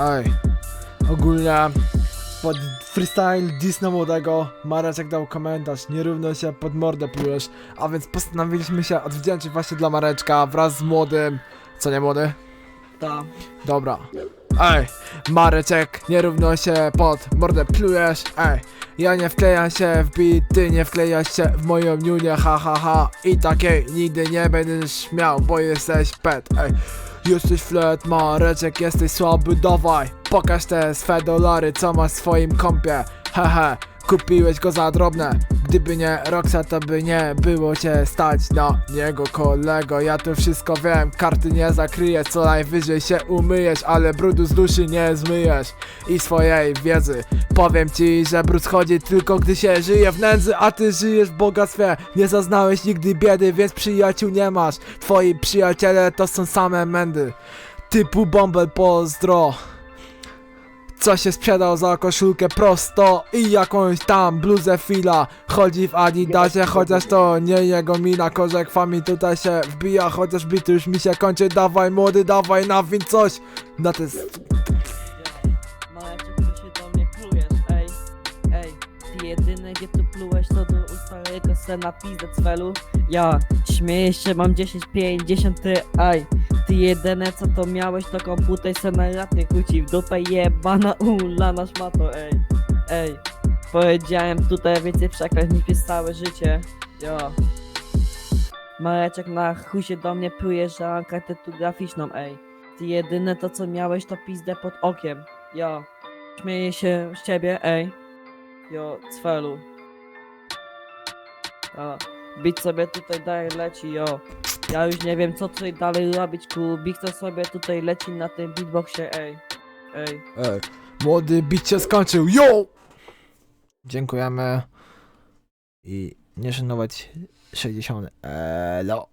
Ej, ogólnie pod freestyle Disney młodego Mareczek dał komentarz, nierówno się pod mordę plujesz, a więc postanowiliśmy się odwdzięczyć właśnie dla Mareczka wraz z młodym, co nie młody? Ta. Dobra. Ej, Mareczek, nierówno się pod mordę plujesz, ej. Ja nie wklejam się w beat, ty nie wklejasz się w moją niunię, ha ha ha. I takiej nigdy nie będę śmiał, bo jesteś pet, ej. Jesteś flet, Mareczek, jesteś słaby, dawaj. Pokaż te swe dolary, co masz w swoim kompie, hehe. Kupiłeś go za drobne Gdyby nie Roxa, to by nie było cię stać na niego kolego. Ja to wszystko wiem, karty nie zakryję Co najwyżej się umyjesz, ale brudu z duszy nie zmyjesz. I swojej wiedzy. Powiem ci, że brud schodzi tylko gdy się żyje w nędzy A ty żyjesz w bogactwie. Nie zaznałeś nigdy biedy, więc przyjaciół nie masz. Twoi przyjaciele to są same mędy. Typu Bumble pozdro co się sprzedał za koszulkę prosto i jakąś tam bluzę fila Chodzi w adidasie, chociaż to nie jego mina Korzek fami tutaj się wbija, chociaż bit już mi się kończy Dawaj młody, dawaj nawin coś Na te... Maleczek, co się do mnie plujesz, gdzie tu plułeś, to do ustalego se na pizdę cwelu. Ja śmieję się, mam 10, 50, ty, ej. Ty jedyne, co to miałeś, to komputer se na raty kłóci w dupę jebana ulana szmato, ej. Ej, powiedziałem tutaj więcej przekleństw niż całe życie. Ja. Mareczek na chuj się do mnie pluje, że mam kartę tu graficzną, ej. Ty jedyne to co miałeś to pizdę pod okiem. Jo. Śmieję się z ciebie, ej. Jo, cfelu. O. Bić sobie tutaj dalej leci, jo. Ja już nie wiem co tutaj dalej robić, ku. Big sobie tutaj leci na tym beatboxie, ej. Ej. Ej, młody bit się skończył, yo! Dziękujemy I nie szanować 60 Elo